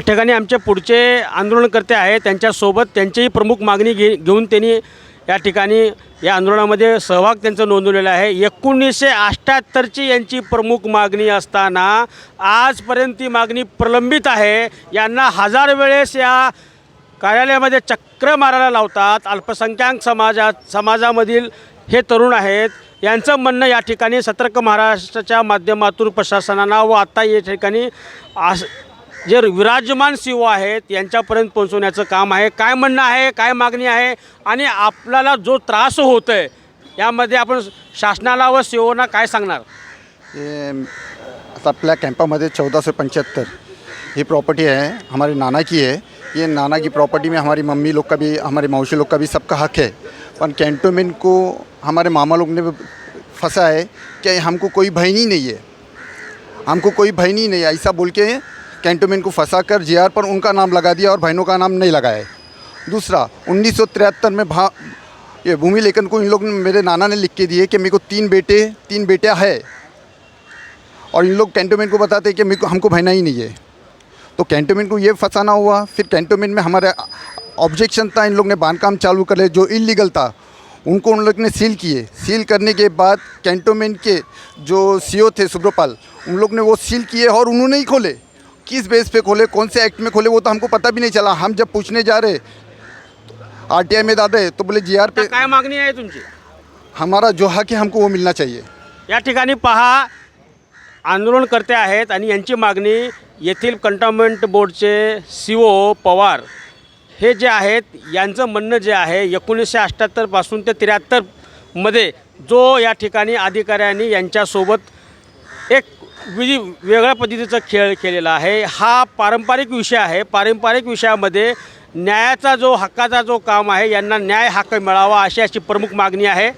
या ठिकाणी आमचे पुढचे आंदोलनकर्ते आहेत. त्यांच्यासोबत त्यांचीही प्रमुख मागणी घे घेऊन त्यांनी या ठिकाणी या आंदोलनामध्ये सहभाग त्यांचा नोंदवलेला आहे. एकोणीसशे अठ्ठ्याहत्तरची यांची प्रमुख मागणी असताना आजपर्यंत ती मागणी प्रलंबित आहे. यांना हजार वेळेस या कार्यालयामध्ये चक्र मारायला लावतात. अल्पसंख्याक समाजात समाजामधील हे तरुण आहेत. यांचं म्हणणं या ठिकाणी सतर्क महाराष्ट्राच्या माध्यमातून प्रशासनाला व आत्ता या ठिकाणी आस जे विराजमान शिव आहेत यांच्यापर्यंत पोहोचवण्याचं काम आहे. काय म्हणणं आहे काय मागणी आहे आणि आपल्याला जो त्रास होतो आहे यामध्ये आपण शासनाला व सी काय सांगणार? ये आता आपल्या कॅम्पामध्ये चौदह सौ पंचहत्तर ये प्रॉपर्टी है हमारे नाना की है ये नाना की प्रॉपर्टी में हमारी मम्मी लोग का भी हमारे मौसी लोग का भी सबका हक है. पर कैंटोनमेंट को हमारे मामा लोग ने फंसा है कि हमको कोई भय ही नहीं है? हमको कोई भय नहीं है ऐसा बोल के कैंटोनमेंट को फंसा कर जी पर उनका नाम लगा दिया और बहनों का नाम नहीं लगाया दूसरा, उन्नीस सौ तिहत्तर में भा ये भूमि लेखन को इन लोग मेरे नाना ने लिख के दिए कि मेरे को तीन बेटे, तीन बेटियाँ है। और इन लोग कैंटोमेंट को बताते हैं कि मेरे को हमको बहना ही नहीं है। तो कैंटोमेंट को ये फंसाना हुआ। फिर कैंटोमेंट में हमारे ऑब्जेक्शन था, इन लोग ने बांधकाम चालू कर लिया, जो इलीगल था, उनको उन लोग ने सील किए। सील करने के बाद कैंटोमेंट के जो सीओ थे सुब्रपाल, उन लोग ने वो सील किए और उन्होंने ही खोले। किस बेस पे खोले कौन से एक्ट में खोले वो तो हमको पता भी नहीं चला। हम जब पूछने जा रहे आर टी आई में रहे तो बोले जी आर पे काय मागणी आहे तुमची? हमारा जो हक है हमको वो मिलना चाहिए। या ठिकाणी पहा आंदोलनकर्ते आहेत आणि यांची मागणी येथील कंटोन्मेंट बोर्डचे सी ओ पवार हे जे आहेत यांचं म्हणणं जे आहे एकोणीसशे अठ्ठ्याहत्तरपासून ते त्र्याहत्तरमध्ये जो या ठिकाणी अधिकाऱ्यांनी यांच्यासोबत एक विधी वेगळ्या पद्धतीचा खेळ केलेला आहे. हा पारंपरिक विषय आहे. पारंपरिक विषयामध्ये न्यायाचा जो हक्काचा जो काम आहे यांना न्याय हक्क मिळावा अशी अशी प्रमुख मागणी आहे.